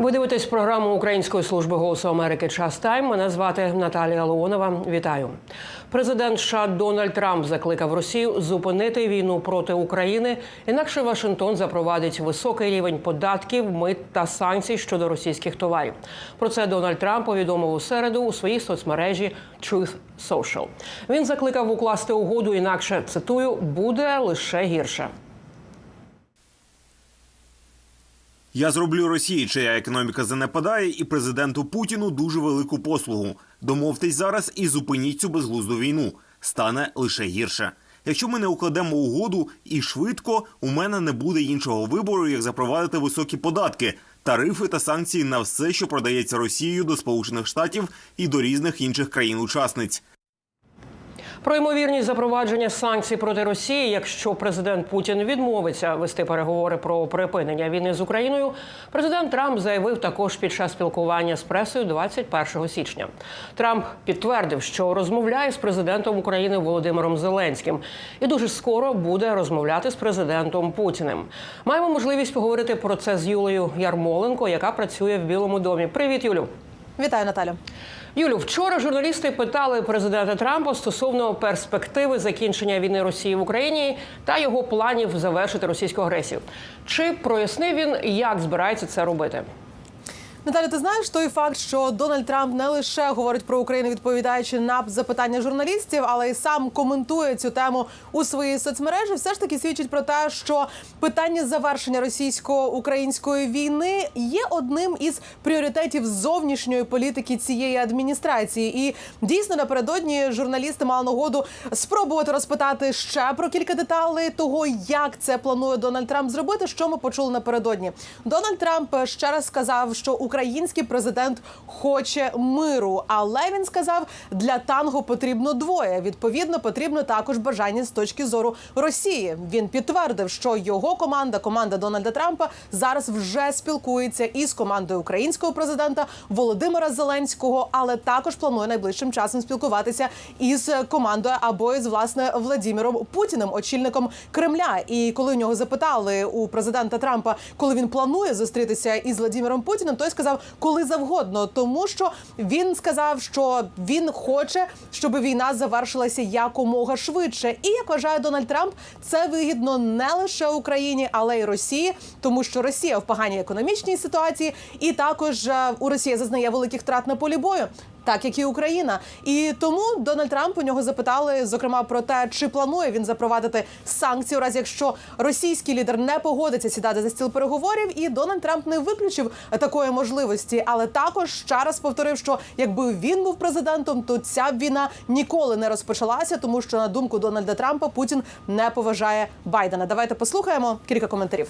Ви дивитесь програму Української служби голосу Америки Час Тайм. Мене звати Наталія Леонова. Вітаю. Президент США Дональд Трамп закликав Росію зупинити війну проти України. Інакше Вашингтон запровадить високий рівень податків, мит та санкцій щодо російських товарів. Про це Дональд Трамп повідомив у середу у своїй соцмережі Truth Social. Він закликав укласти угоду, інакше цитую буде лише гірше. Я зроблю Росії, чия економіка занепадає, і президенту Путіну дуже велику послугу. Домовтесь зараз і зупиніть цю безглузду війну. Стане лише гірше. Якщо ми не укладемо угоду і швидко, у мене не буде іншого вибору, як запровадити високі податки, тарифи та санкції на все, що продається Росією до Сполучених Штатів і до різних інших країн-учасниць. Про ймовірність запровадження санкцій проти Росії, якщо президент Путін відмовиться вести переговори про припинення війни з Україною, президент Трамп заявив також під час спілкування з пресою 21 січня. Трамп підтвердив, що розмовляє з президентом України Володимиром Зеленським і дуже скоро буде розмовляти з президентом Путіним. Маємо можливість поговорити про це з Юлею Ярмоленко, яка працює в Білому домі. Привіт, Юлю. Вітаю, Наталя. Юлю, вчора журналісти питали президента Трампа стосовно перспективи закінчення війни Росії в Україні та його планів завершити російську агресію. Чи прояснив він, як збирається це робити? Наталя, ти знаєш той факт, що Дональд Трамп не лише говорить про Україну, відповідаючи на запитання журналістів, але й сам коментує цю тему у своїй соцмережі. Все ж таки свідчить про те, що питання завершення російсько-української війни є одним із пріоритетів зовнішньої політики цієї адміністрації. І дійсно напередодні журналісти мали нагоду спробувати розпитати ще про кілька деталей того, як це планує Дональд Трамп зробити. Що ми почули напередодні? Дональд Трамп ще раз сказав, що український президент хоче миру, але він сказав, для танго потрібно двоє. Відповідно, потрібно також бажання з точки зору Росії. Він підтвердив, що його команда, команда Дональда Трампа, зараз вже спілкується із командою українського президента Володимира Зеленського, але також планує найближчим часом спілкуватися із командою або із власне Владіміром Путіним, очільником Кремля. І коли у нього запитали у президента Трампа, коли він планує зустрітися із Владіміром Путіним, той сказав, коли завгодно, тому що він сказав, що він хоче, щоб війна завершилася якомога швидше. І як вважає Дональд Трамп, це вигідно не лише Україні, але й Росії, тому що Росія в поганій економічній ситуації, і також е, у Росії зазнає великих втрат на полі бою. Так як і Україна, і тому Дональд Трамп у нього запитали зокрема про те, чи планує він запровадити санкції, у разі якщо російський лідер не погодиться сідати за стіл переговорів. І Дональд Трамп не виключив такої можливості, але також ще раз повторив, що якби він був президентом, то ця війна ніколи не розпочалася, тому що на думку Дональда Трампа Путін не поважає Байдена. Давайте послухаємо кілька коментарів.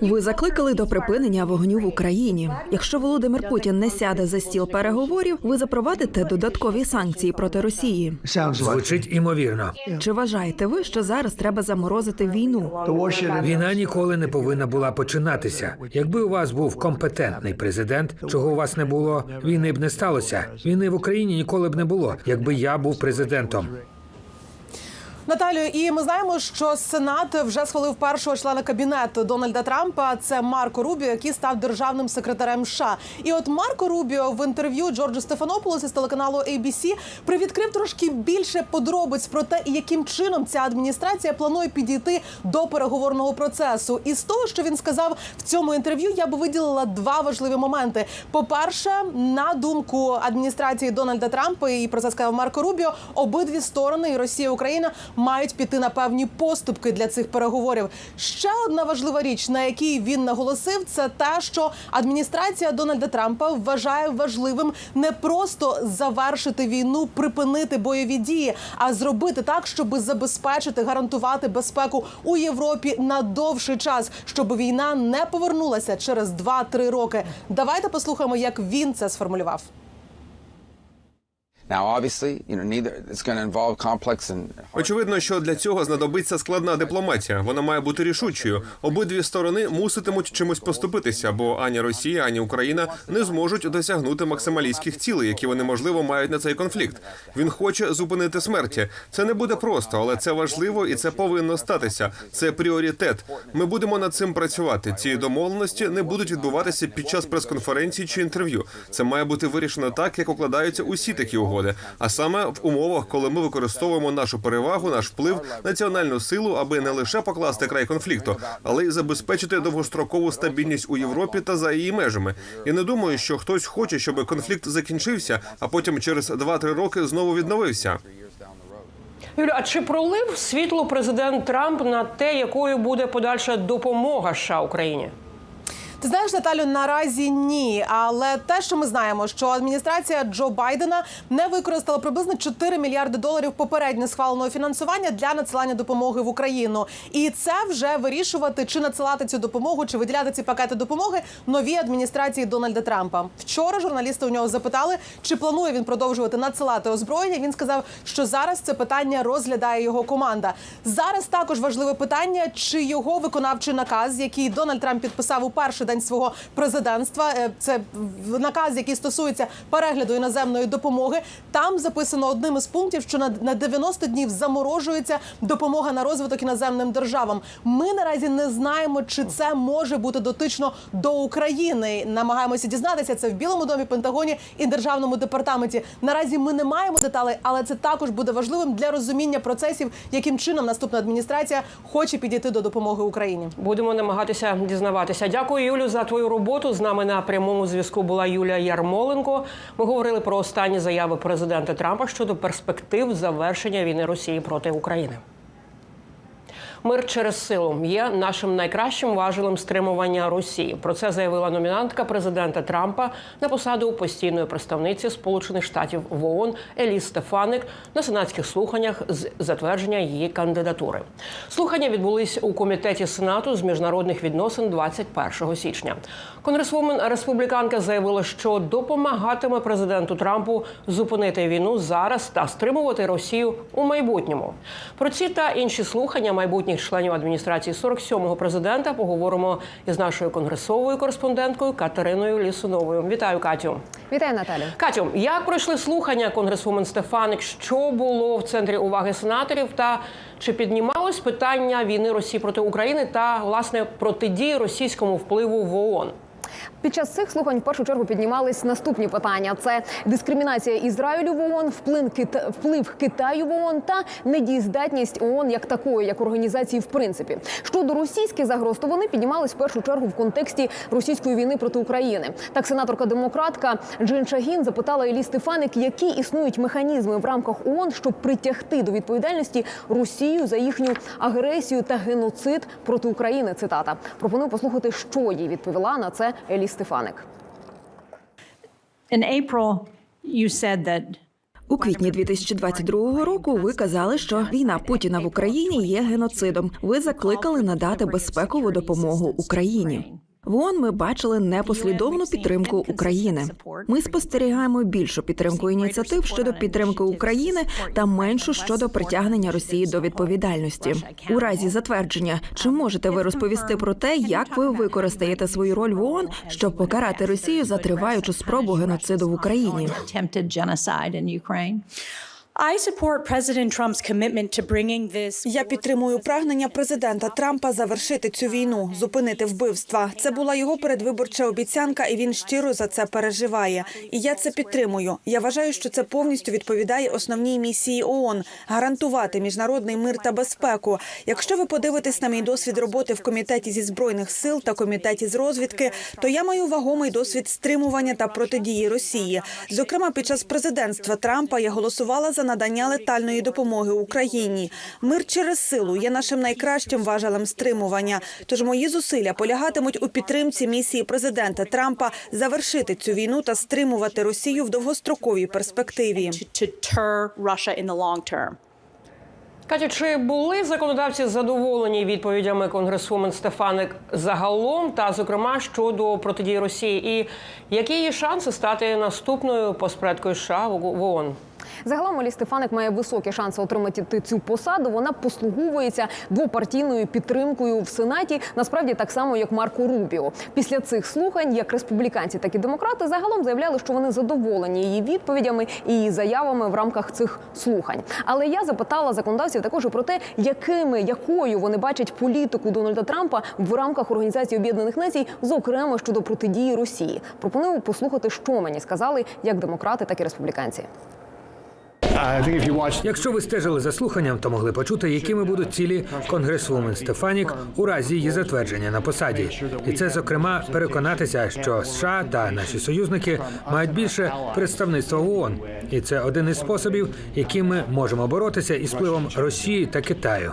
Ви закликали до припинення вогню в Україні. Якщо Володимир Путін не сяде за стіл переговорів, ви запровадите додаткові санкції проти Росії. Звучить імовірно. Чи вважаєте ви, що зараз треба заморозити війну? Війна ніколи не повинна була починатися. Якби у вас був компетентний президент, чого у вас не було, війни б не сталося. Війни в Україні ніколи б не було, якби я був президентом. Наталю, і ми знаємо, що Сенат вже схвалив першого члена кабінету Дональда Трампа. Це Марко Рубіо, який став державним секретарем США. І от Марко Рубіо в інтерв'ю Джорджу Стефанополосу з телеканалу ABC привідкрив трошки більше подробиць про те, яким чином ця адміністрація планує підійти до переговорного процесу. І з того, що він сказав в цьому інтерв'ю, я би виділила два важливі моменти. По-перше, на думку адміністрації Дональда Трампа, і про це сказав Марко Рубіо, обидві сторони і Росія і Україна мають піти на певні поступки для цих переговорів. Ще одна важлива річ, на якій він наголосив, це те, що адміністрація Дональда Трампа вважає важливим не просто завершити війну, припинити бойові дії, а зробити так, щоб забезпечити, гарантувати безпеку у Європі на довший час, щоб війна не повернулася через 2-3 роки. Давайте послухаємо, як він це сформулював. Очевидно, що для цього знадобиться складна дипломатія. Вона має бути рішучою. Обидві сторони муситимуть чимось поступитися, бо ані Росія, ані Україна не зможуть досягнути максималістських цілей, які вони можливо мають на цей конфлікт. Він хоче зупинити смерті. Це не буде просто, але це важливо і це повинно статися. Це пріоритет. Ми будемо над цим працювати. Ці домовленості не будуть відбуватися під час прес-конференції чи інтерв'ю. Це має бути вирішено так, як укладаються усі такі угоди. А саме в умовах, коли ми використовуємо нашу перевагу, наш вплив, національну силу, аби не лише покласти край конфлікту, але й забезпечити довгострокову стабільність у Європі та за її межами. Я не думаю, що хтось хоче, щоб конфлікт закінчився, а потім через 2-3 роки знову відновився. Юлю, а чи пролив світло президент Трамп на те, якою буде подальша допомога США Україні? Ти знаєш, Наталю, наразі ні. Але те, що ми знаємо, що адміністрація Джо Байдена не використала приблизно 4 мільярди доларів попередньо схваленого фінансування для надсилання допомоги в Україну, і це вже вирішувати, чи надсилати цю допомогу, чи виділяти ці пакети допомоги новій адміністрації Дональда Трампа. Вчора журналісти у нього запитали, чи планує він продовжувати надсилати озброєння. Він сказав, що зараз це питання розглядає його команда. Зараз також важливе питання, чи його виконавчий наказ, який Дональд Трамп підписав у перший день свого президентства. е, Це наказ, який стосується перегляду іноземної допомоги. Там записано одним із пунктів, що на, на 90 днів заморожується допомога на розвиток іноземним державам. Ми наразі не знаємо, чи це може бути дотично до України. Намагаємося дізнатися це в Білому домі, Пентагоні і державному департаменті. Наразі ми не маємо деталей, але це також буде важливим для розуміння процесів, яким чином наступна адміністрація хоче підійти до допомоги Україні. Будемо намагатися дізнаватися. Дякую, Юлю, за твою роботу. З нами на прямому зв'язку була Юлія Ярмоленко. Ми говорили про останні заяви президента Трампа щодо перспектив завершення війни Росії проти України. Мир через силу є нашим найкращим важелем стримування Росії. Про це заявила номінантка президента Трампа на посаду постійної представниці Сполучених Штатів в ООН Еліс Стефаник на сенатських слуханнях з затвердження її кандидатури. Слухання відбулись у комітеті Сенату з міжнародних відносин 21 січня. Конгресвумен республіканка заявила, що допомагатиме президенту Трампу зупинити війну зараз та стримувати Росію у майбутньому. Про ці та інші слухання майбутніх членів адміністрації 47-го президента поговоримо із нашою конгресовою кореспонденткою Катериною Лісуновою. Вітаю, Катю. Вітаю, Наталю. Катю, як пройшли слухання конгресвумен Стефаник? Що було в центрі уваги сенаторів? Та чи піднімалось питання війни Росії проти України та власне протидії російському впливу в ООН? Під час цих слухань в першу чергу піднімались наступні питання: це дискримінація Ізраїлю в ООН, вплив, Кита... вплив Китаю в ООН та недієздатність ООН як такої, як організації, в принципі. Щодо російських загроз, то вони піднімались в першу чергу в контексті російської війни проти України. Так, сенаторка демократка Джин Шагін запитала Елі Стефаник, які існують механізми в рамках ООН, щоб притягти до відповідальності Росію за їхню агресію та геноцид проти України. Цитата пропоную послухати, що їй відповіла на це Елі Стефаник. In April, you said that У квітні 2022 року ви казали, що війна Путіна в Україні є геноцидом. Ви закликали надати безпекову допомогу Україні. В ООН ми бачили непослідовну підтримку України. Ми спостерігаємо більшу підтримку ініціатив щодо підтримки України та меншу щодо притягнення Росії до відповідальності. У разі затвердження, чи можете ви розповісти про те, як ви використаєте свою роль в ООН, щоб покарати Росію за триваючу спробу геноциду в Україні? Я підтримую прагнення президента Трампа завершити цю війну, зупинити вбивства. Це була його передвиборча обіцянка, і він щиро за це переживає. І я це підтримую. Я вважаю, що це повністю відповідає основній місії ООН – гарантувати міжнародний мир та безпеку. Якщо ви подивитесь на мій досвід роботи в комітеті зі збройних сил та комітеті з розвідки, то я маю вагомий досвід стримування та протидії Росії. Зокрема, під час президентства Трампа я голосувала за надання летальної допомоги Україні. Мир через силу є нашим найкращим важелем стримування. Тож мої зусилля полягатимуть у підтримці місії президента Трампа завершити цю війну та стримувати Росію в довгостроковій перспективі. Катя, чи були законодавці задоволені відповідями конгресвумен Стефаник загалом, та зокрема щодо протидії Росії, і які є шанси стати наступною постпредкою США в ООН? Загалом Олі Стефаник має високі шанси отримати цю посаду. Вона послуговується двопартійною підтримкою в сенаті. Насправді так само, як Марко Рубіо. Після цих слухань, як республіканці, так і демократи, загалом заявляли, що вони задоволені її відповідями і її заявами в рамках цих слухань. Але я запитала законодавців також про те, якими якою вони бачать політику Дональда Трампа в рамках Організації Об'єднаних Націй, зокрема щодо протидії Росії. Пропоную послухати, що мені сказали як демократи, так і республіканці. Якщо ви стежили за слуханням, то могли почути, якими будуть цілі конгресвумен Стефанік у разі її затвердження на посаді. І це, зокрема, переконатися, що США та наші союзники мають більше представництва в ООН. І це один із способів, яким ми можемо боротися із впливом Росії та Китаю.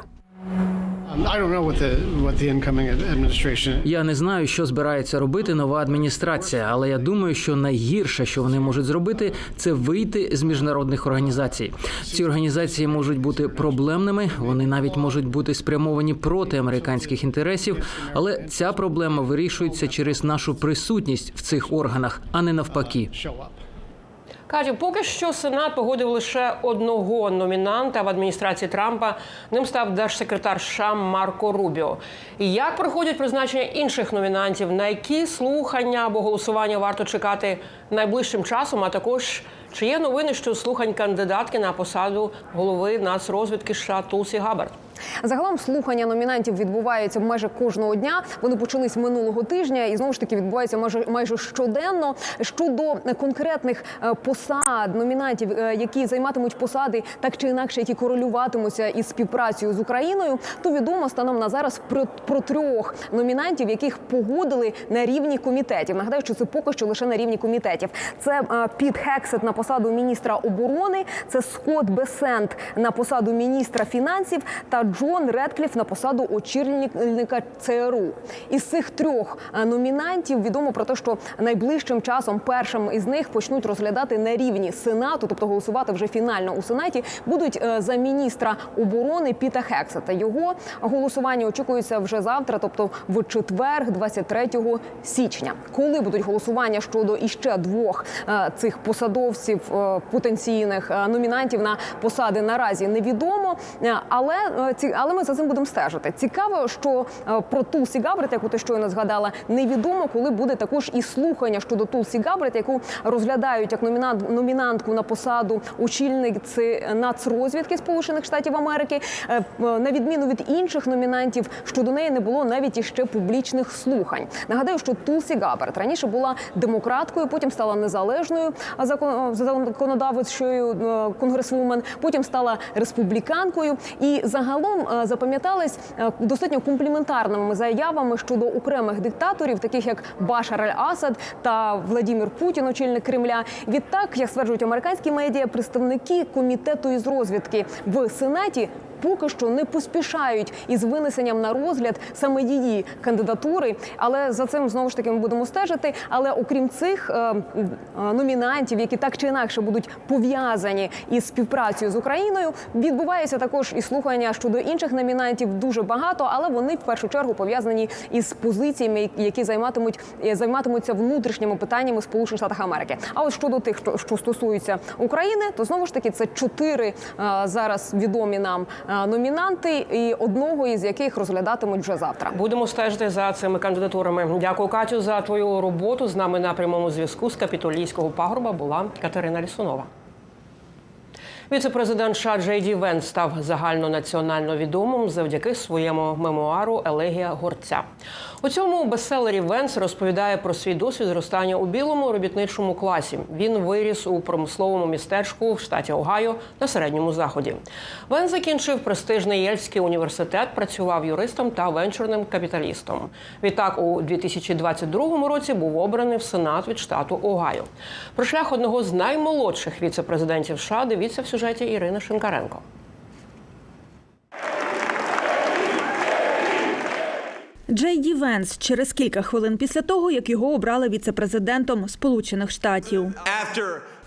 Я не знаю, що збирається робити нова адміністрація, але я думаю, що найгірше, що вони можуть зробити, це вийти з міжнародних організацій. Ці організації можуть бути проблемними, вони навіть можуть бути спрямовані проти американських інтересів, але ця проблема вирішується через нашу присутність в цих органах, а не навпаки. Катю, поки що Сенат погодив лише одного номінанта в адміністрації Трампа. Ним став держсекретар США Марко Рубіо. Як проходять призначення інших номінантів? На які слухання або голосування варто чекати найближчим часом? А також чи є новини, що слухань кандидатки на посаду голови нацрозвідки США Тулсі Габард? Загалом слухання номінантів відбуваються майже кожного дня. Вони почались минулого тижня і знову ж таки відбуваються майже майже щоденно. Щодо конкретних е, посад номінантів, е, які займатимуть посади так чи інакше, які корелюватимуться із співпрацею з Україною, то відомо станом на зараз про, про трьох номінантів, яких погодили на рівні комітетів. Нагадаю, що це поки що лише на рівні комітетів. Це е, Піт Хексет на посаду міністра оборони, це Скотт Бесент на посаду міністра фінансів та Джон Редкліф на посаду очільника ЦРУ. Із цих трьох е, номінантів відомо про те, що найближчим часом першим із них почнуть розглядати на рівні сенату, тобто голосувати вже фінально у сенаті, будуть е, за міністра оборони Піта Хексета. Його голосування очікується вже завтра, тобто в четвер, 23 січня. Коли будуть голосування щодо іще двох е, цих посадовців потенційних номінантів на посади наразі невідомо, але але ми за цим будемо стежити. Цікаво, що е, про Тулсі Габрет, яку ти щойно згадала, невідомо, коли буде також і слухання щодо Тулсі Габрет, яку розглядають як номінант номінантку на посаду очільниці нацрозвідки Сполучених Штатів Америки. Е, е, На відміну від інших номінантів, щодо неї не було навіть іще публічних слухань. Нагадаю, що Тулсі Габрет раніше була демократкою, потім стала незалежною закон- законодавчою е, конгресвумен, потім стала республіканкою і загалом е, запам'ятались е, достатньо компліментарними заявами щодо окремих диктаторів, таких як Башар Аль-Асад та Владімір Путін, очільник Кремля. Відтак, як стверджують американські медіа, представники комітету із розвідки в сенаті. Поки що не поспішають із винесенням на розгляд саме її кандидатури, але за цим знову ж таки ми будемо стежити. Але окрім цих е, е, номінантів, які так чи інакше будуть пов'язані із співпрацею з Україною, відбуваються також і слухання щодо інших номінантів дуже багато, але вони в першу чергу пов'язані із позиціями, які займатимуть е, займатимуться внутрішніми питаннями Сполучених Штатів Америки. А от щодо тих, що, стосується України, то знову ж таки це чотири зараз відомі нам номінанти, і одного із яких розглядатимуть вже завтра. Будемо стежити за цими кандидатурами. Дякую, Катю, за твою роботу. З нами на прямому зв'язку з капітолійського пагорба була Катерина Лісунова. Віце-президент США Джей Ді Венс став загальнонаціонально відомим завдяки своєму мемуару Елегія горця. У цьому бестселері Венс розповідає про свій досвід зростання у білому робітничому класі. Він виріс у промисловому містечку в штаті Огайо на середньому заході. Венс закінчив престижний Єльський університет, працював юристом та венчурним капіталістом. Відтак, у 2022 році був обраний в Сенат від штату Огайо. Про шлях одного з наймолодших віце-президентів США дивіться в сюжеті Ірини Шинкаренко. Джей Ді Венс через кілька хвилин після того, як його обрали віце-президентом Сполучених Штатів.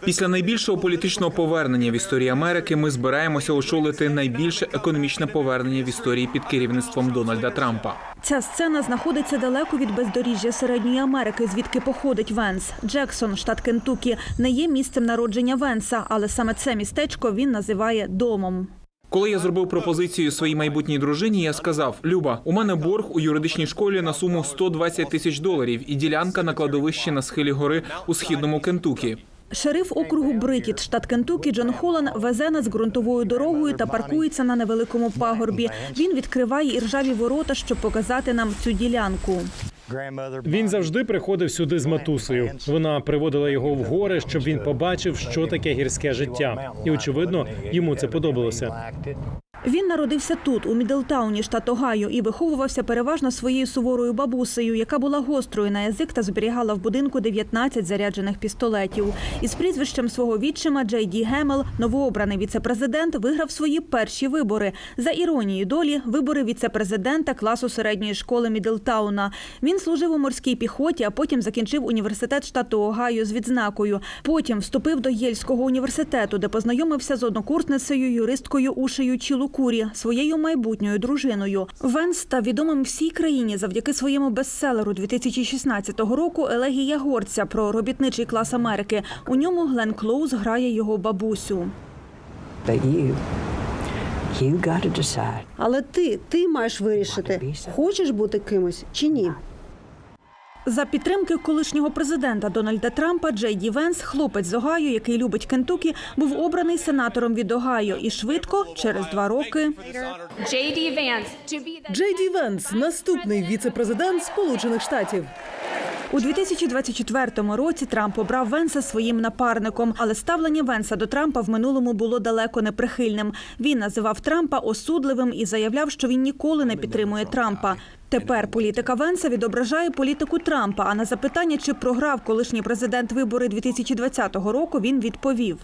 Після найбільшого політичного повернення в історії Америки ми збираємося очолити найбільше економічне повернення в історії під керівництвом Дональда Трампа. Ця сцена знаходиться далеко від бездоріжжя Середньої Америки, звідки походить Венс. Джексон, штат Кентукі, не є місцем народження Венса, але саме це містечко він називає домом. Коли я зробив пропозицію своїй майбутній дружині, я сказав: Люба, у мене борг у юридичній школі на суму 120 тисяч доларів і ділянка на кладовищі на схилі гори у східному Кентукі. Шериф округу Брикіт, штат Кентукі, Джон Холлан везе нас ґрунтовою дорогою та паркується на невеликому пагорбі. Він відкриває іржаві ворота, щоб показати нам цю ділянку. Він завжди приходив сюди з матусею. Вона приводила його в гори, щоб він побачив, що таке гірське життя, і очевидно, йому це подобалося. Він народився тут, у Мідлтауні, штат Огайо, і виховувався переважно своєю суворою бабусею, яка була гострою на язик та зберігала в будинку 19 заряджених пістолетів. Із прізвищем свого відчима Джей Ді Гемел, новообраний віцепрезидент, виграв свої перші вибори. За іронією долі, вибори віцепрезидента класу середньої школи Мідлтауна. Він служив у морській піхоті, а потім закінчив університет штату Огайо з відзнакою. Потім вступив до Єльського університету, де познайомився з однокурсницею юристкою Ушею Чілукурі, своєю майбутньою дружиною. Венс став відомим всій країні завдяки своєму бестселеру 2016 року Елегія горця про робітничий клас Америки. У ньому Глен Клоуз грає його бабусю. Але ти, ти маєш вирішити, хочеш бути кимось чи ні. За підтримки колишнього президента Дональда Трампа Джей Ді Венс, хлопець з Огайо, який любить Кентукі, був обраний сенатором від Огайо і швидко, через два роки, Джей Ді Венс, наступний віце-президент Сполучених Штатів. У 2024 році Трамп обрав Венса своїм напарником, але ставлення Венса до Трампа в минулому було далеко не прихильним. Він називав Трампа осудливим і заявляв, що він ніколи не підтримує Трампа. Тепер політика Венса відображає політику Трампа. А на запитання, чи програв колишній президент вибори 2020 року, він відповів.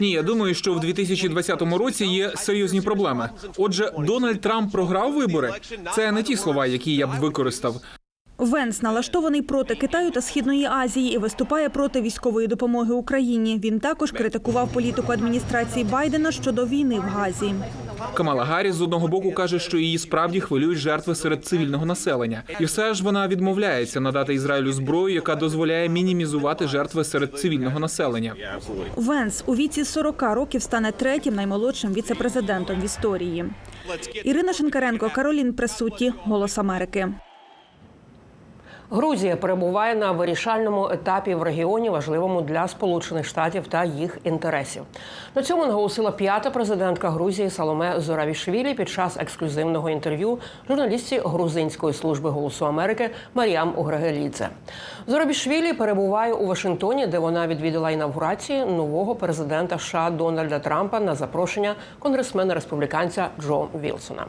Ні, я думаю, що в 2020 році є серйозні проблеми. Отже, Дональд Трамп програв вибори. Це не ті слова, які я б використав. Венс налаштований проти Китаю та Східної Азії і виступає проти військової допомоги Україні. Він також критикував політику адміністрації Байдена щодо війни в Газі. Камала Гарріс з одного боку каже, що її справді хвилюють жертви серед цивільного населення, і все ж вона відмовляється надати Ізраїлю зброю, яка дозволяє мінімізувати жертви серед цивільного населення. Венс у віці 40 років стане третім наймолодшим віцепрезидентом в історії. Ірина Шинкаренко, Каролін Пресуті, Голос Америки. Грузія перебуває на вирішальному етапі в регіоні, важливому для Сполучених Штатів та їх інтересів. На цьому наголосила п'ята президентка Грузії Саломе Зоравішвілі під час ексклюзивного інтерв'ю журналістці грузинської служби голосу Америки Маріам Угрегелідзе. Зорабішвілі перебуває у Вашингтоні, де вона відвідала інавгурацію нового президента США Дональда Трампа на запрошення конгресмена республіканця Джо Вілсона.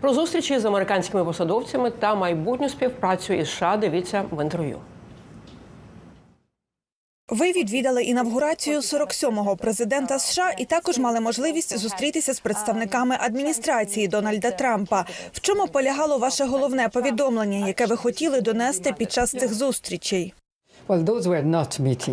Про зустрічі з американськими посадовцями та майбутню співпрацю із США дивіться в інтерв'ю. Ви відвідали інавгурацію 47-го президента США і також мали можливість зустрітися з представниками адміністрації Дональда Трампа. В чому полягало ваше головне повідомлення, яке ви хотіли донести під час цих зустрічей?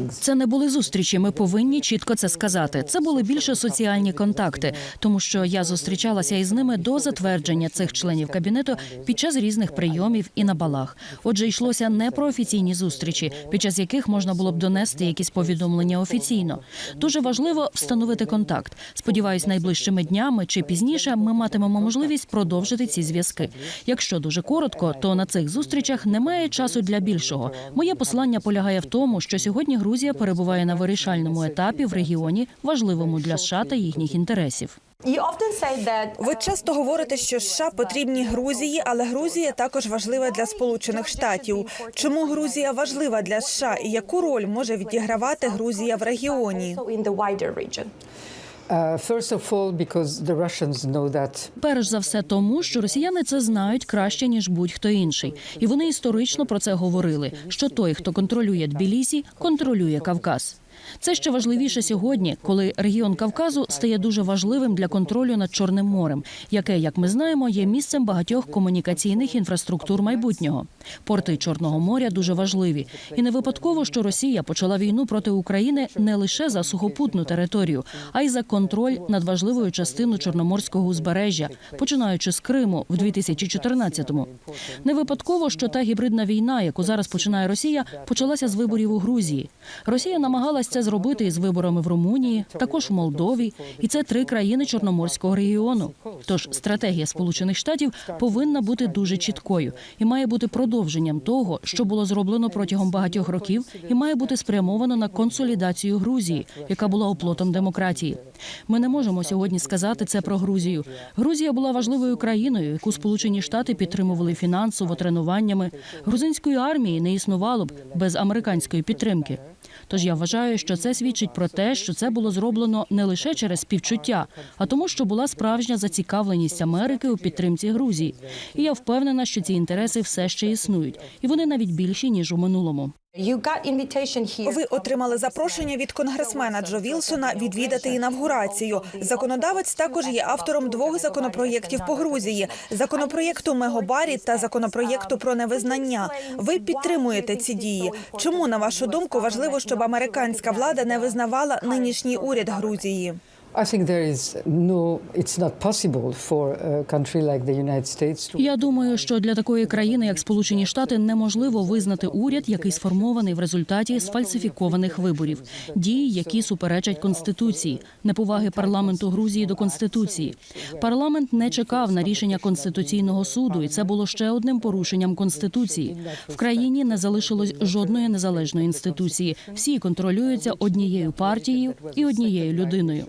Це не були зустрічі. Ми повинні чітко це сказати. Це були більше соціальні контакти, тому що я зустрічалася із ними до затвердження цих членів кабінету під час різних прийомів і на балах. Отже, йшлося не про офіційні зустрічі, під час яких можна було б донести якісь повідомлення офіційно. Дуже важливо встановити контакт. Сподіваюсь, найближчими днями чи пізніше ми матимемо можливість продовжити ці зв'язки. Якщо дуже коротко, то на цих зустрічах немає часу для більшого. Моє послання полягає в тому, що сьогодні Грузія перебуває на вирішальному етапі в регіоні, важливому для США та їхніх інтересів. Ви часто говорите, що США потрібні Грузії, але Грузія також важлива для Сполучених Штатів. Чому Грузія важлива для США і яку роль може відігравати Грузія в регіоні? Перш за все, тому що росіяни це знають краще ніж будь-хто інший, і вони історично про це говорили: що той, хто контролює Тбілісі, контролює Кавказ. Це ще важливіше сьогодні, коли регіон Кавказу стає дуже важливим для контролю над Чорним морем, яке, як ми знаємо, є місцем багатьох комунікаційних інфраструктур майбутнього. Порти Чорного моря дуже важливі, і не випадково, що Росія почала війну проти України не лише за сухопутну територію, а й за контроль над важливою частиною чорноморського узбережжя, починаючи з Криму в 2014-му. Не випадково, що та гібридна війна, яку зараз починає Росія, почалася з виборів у Грузії. Росія намагалась це зробити із виборами в Румунії, також в Молдові, і це три країни Чорноморського регіону. Тож стратегія Сполучених Штатів повинна бути дуже чіткою і має бути продовженням того, що було зроблено протягом багатьох років, і має бути спрямовано на консолідацію Грузії, яка була оплотом демократії. Ми не можемо сьогодні сказати це про Грузію. Грузія була важливою країною, яку Сполучені Штати підтримували фінансово тренуваннями. Грузинської армії не існувало б без американської підтримки. Тож я вважаю, що це свідчить про те, що це було зроблено не лише через співчуття, а тому, що була справжня зацікавленість Америки у підтримці Грузії. І я впевнена, що ці інтереси все ще існують, і вони навіть більші ніж у минулому. Ви отримали запрошення від конгресмена Джо Вілсона відвідати інавгурацію. Законодавець також є автором двох законопроєктів по Грузії: законопроєкту Мегобарі та законопроєкту про невизнання. Ви підтримуєте ці дії. Чому на вашу думку важливо, щоб американська влада не визнавала нинішній уряд Грузії? Я думаю, що для такої країни, як Сполучені Штати, неможливо визнати уряд, який сформований в результаті сфальсифікованих виборів, дії, які суперечать конституції, неповаги парламенту Грузії до конституції. Парламент не чекав на рішення конституційного суду, і це було ще одним порушенням конституції. В країні не залишилось жодної незалежної інституції. Всі контролюються однією партією і однією людиною.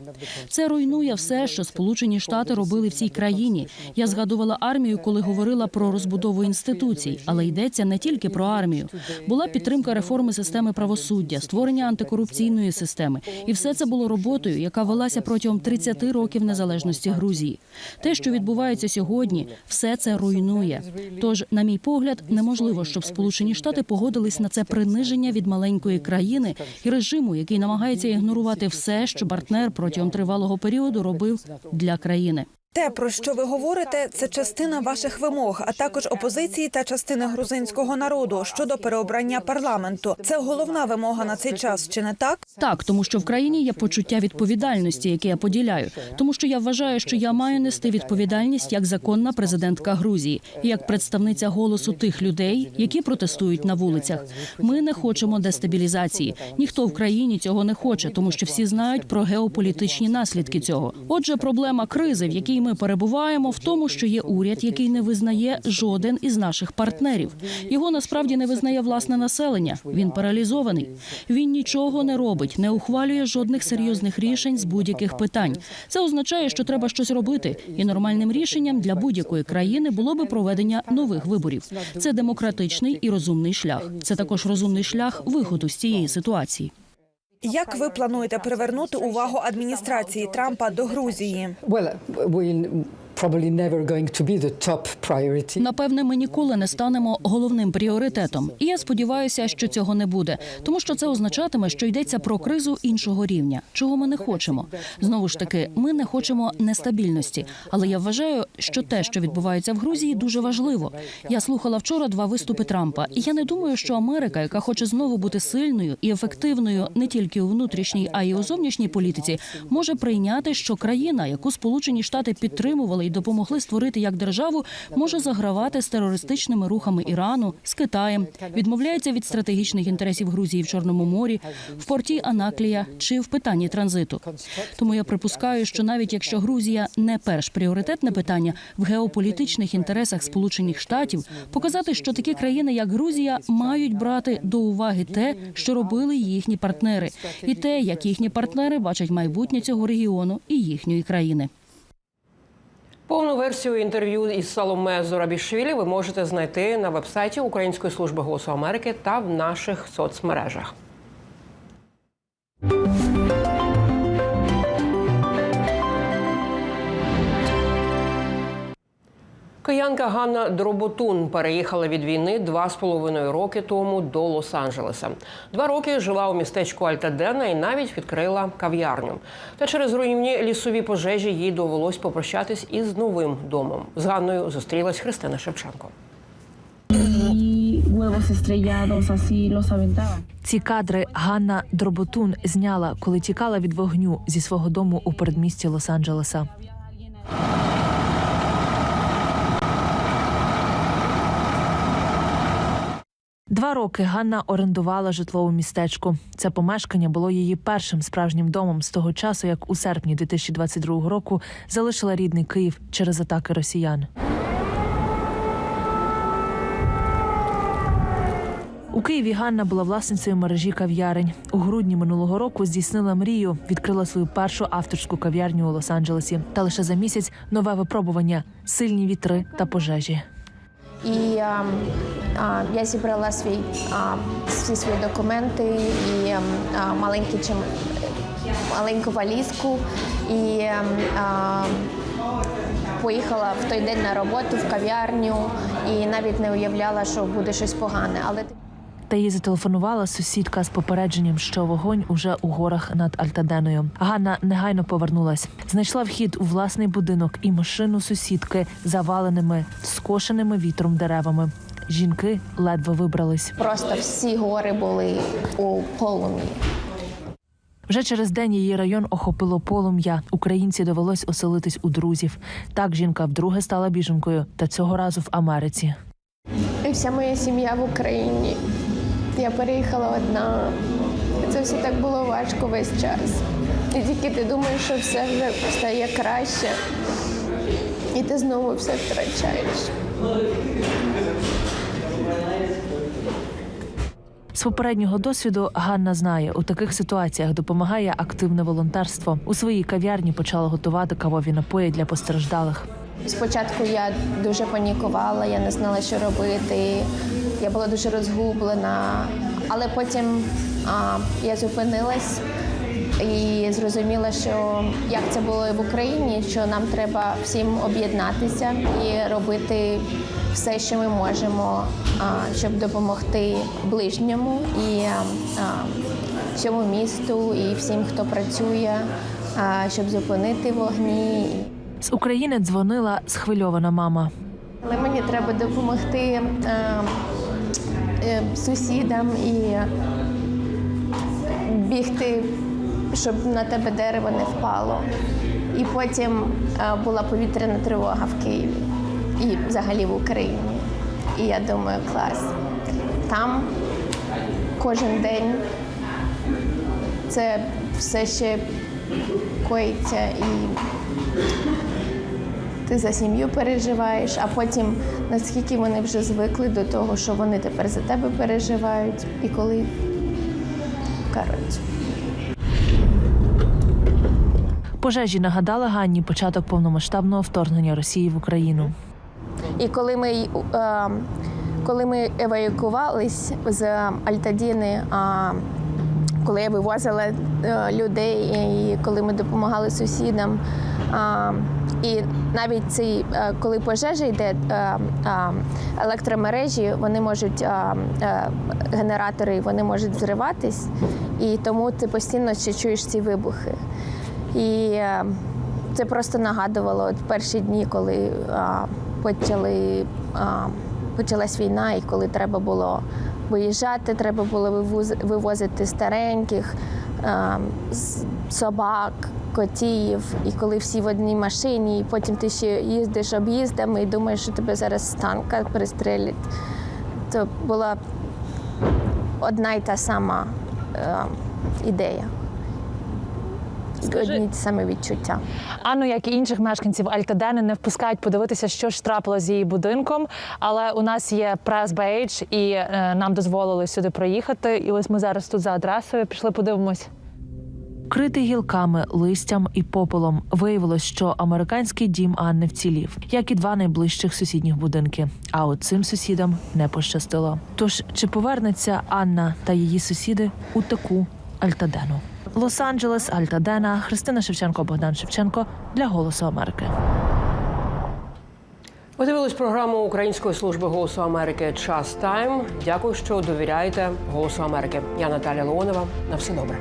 Це руйнує все, що Сполучені Штати робили в цій країні. Я згадувала армію, коли говорила про розбудову інституцій, але йдеться не тільки про армію. Була підтримка реформи системи правосуддя, створення антикорупційної системи, і все це було роботою, яка велася протягом 30 років незалежності Грузії. Те, що відбувається сьогодні, все це руйнує. Тож, на мій погляд, неможливо, щоб Сполучені Штати погодились на це приниження від маленької країни і режиму, який намагається ігнорувати все, що партнер протягом тривалого періоду робив для країни. Те, про що ви говорите, це частина ваших вимог, а також опозиції та частини грузинського народу щодо переобрання парламенту. Це головна вимога на цей час, чи не так? Так, тому що в країні є почуття відповідальності, яке я поділяю, тому що я вважаю, що я маю нести відповідальність як законна президентка Грузії, як представниця голосу тих людей, які протестують на вулицях. Ми не хочемо дестабілізації. Ніхто в країні цього не хоче, тому що всі знають про геополітичні наслідки цього. Отже, проблема кризи, в якій ми перебуваємо, в тому, що є уряд, який не визнає жоден із наших партнерів. Його насправді не визнає власне населення. Він паралізований. Він нічого не робить, не ухвалює жодних серйозних рішень з будь-яких питань. Це означає, що треба щось робити, і нормальним рішенням для будь-якої країни було би проведення нових виборів. Це демократичний і розумний шлях. Це також розумний шлях виходу з цієї ситуації. Як ви плануєте привернути увагу адміністрації Трампа до Грузії? Напевне, ми ніколи не станемо головним пріоритетом, і я сподіваюся, що цього не буде, тому що це означатиме, що йдеться про кризу іншого рівня, чого ми не хочемо. Знову ж таки, ми не хочемо нестабільності, але я вважаю, що те, що відбувається в Грузії, дуже важливо. Я слухала вчора два виступи Трампа, і я не думаю, що Америка, яка хоче знову бути сильною і ефективною не тільки у внутрішній, а й у зовнішній політиці, може прийняти, що країна, яку Сполучені Штати підтримували і допомогли створити як державу, може загравати з терористичними рухами Ірану з Китаєм, відмовляється від стратегічних інтересів Грузії в Чорному морі, в порті Анаклія чи в питанні транзиту. Тому я припускаю, що навіть якщо Грузія не перш пріоритетне питання в геополітичних інтересах Сполучених Штатів, показати, що такі країни, як Грузія, мають брати до уваги те, що робили їхні партнери, і те, як їхні партнери бачать майбутнє цього регіону і їхньої країни. Повну версію інтерв'ю із Саломе Зорабішвілі ви можете знайти на вебсайті Української служби голосу Америки та в наших соцмережах. Киянка Ганна Дроботун переїхала від війни два з половиною роки тому до Лос-Анджелеса. Два роки жила у містечку Альтадена і навіть відкрила кав'ярню. Та через руйнівні лісові пожежі їй довелось попрощатись із новим домом. З Ганною зустрілась Христина Шевченко. Ці кадри Ганна Дроботун зняла, коли тікала від вогню зі свого дому у передмісті Лос-Анджелеса. Два роки Ганна орендувала житло у містечку. Це помешкання було її першим справжнім домом з того часу, як у серпні 2022 року залишила рідний Київ через атаки росіян. У Києві Ганна була власницею мережі кав'ярень. У грудні минулого року здійснила мрію, відкрила свою першу авторську кав'ярню у Лос-Анджелесі. Та лише за місяць нове випробування, сильні вітри та пожежі. І а, а, я зібрала свій, а, всі свої документи і ем, а, маленький чим, маленьку валізку і ем, а, поїхала в той день на роботу в кав'ярню і навіть не уявляла, що буде щось погане. Але Та їй зателефонувала сусідка з попередженням, що вогонь уже у горах над Альтаденою. Ганна негайно повернулась, знайшла вхід у власний будинок і машину сусідки заваленими, скошеними вітром деревами. Жінки ледве вибрались. просто всі гори були у полум'ї. Вже через день її район охопило полум'я. Українці довелось оселитись у друзів. Так жінка вдруге стала біженкою, та цього разу в Америці. І вся моя сім'я в Україні. Я переїхала одна. Це все так було важко весь час. І тільки ти думаєш, що все вже стає краще, і ти знову все втрачаєш. З попереднього досвіду Ганна знає, у таких ситуаціях допомагає активне волонтерство. У своїй кав'ярні почала готувати кавові напої для постраждалих. Спочатку я дуже панікувала, я не знала, що робити. Я була дуже розгублена, але потім а, я зупинилась і зрозуміла, що як це було в Україні, що нам треба всім об'єднатися і робити все, що ми можемо, а, щоб допомогти ближньому і а, цьому місту, і всім, хто працює, а, щоб зупинити вогні. З України дзвонила схвильована мама. Але мені треба допомогти е, е, сусідам і бігти, щоб на тебе дерево не впало. І потім е, була повітряна тривога в Києві і взагалі в Україні. І я думаю, клас. Там кожен день це все ще коїться і ти за сім'ю переживаєш, а потім наскільки вони вже звикли до того, що вони тепер за тебе переживають, і коли коротше. Пожежі нагадали Ганні початок повномасштабного вторгнення Росії в Україну. І коли ми, е, коли ми евакувались з Альтадіни, а коли я вивозила е, людей, і коли ми допомагали сусідам. І навіть ці, е, коли пожежа йде, е, електромережі, вони можуть е, генератори, вони можуть взриватись, і тому ти постійно ще чуєш ці вибухи. І це просто нагадувало от перші дні, коли почали, почалась війна, і коли треба було виїжджати, треба було вивозити стареньких, собак, котів. І коли всі в одній машині, і потім ти ще їздиш об'їздами і думаєш, що тебе зараз з танка пристрелять. Це була одна й та сама е, ідея. Одні ті самі відчуття. Анну, як і інших мешканців Альтадени, не впускають подивитися, що ж трапило з її будинком. Але у нас є прес-бейдж, і е, нам дозволили сюди проїхати. І ось ми зараз тут за адресою пішли, подивимось. Критий гілками, листям і попелом виявилось, що американський дім Анни вцілів, як і два найближчих сусідніх будинки. А от цим сусідам не пощастило. Тож чи повернеться Анна та її сусіди у таку Альтадену? Лос-Анджелес, Альтадена, Христина Шевченко, Богдан Шевченко для Голосу Америки. Ви дивились програму Української служби голосу Америки Час Тайм. Дякую, що довіряєте Голосу Америки. Я Наталя Леонова. На все добре.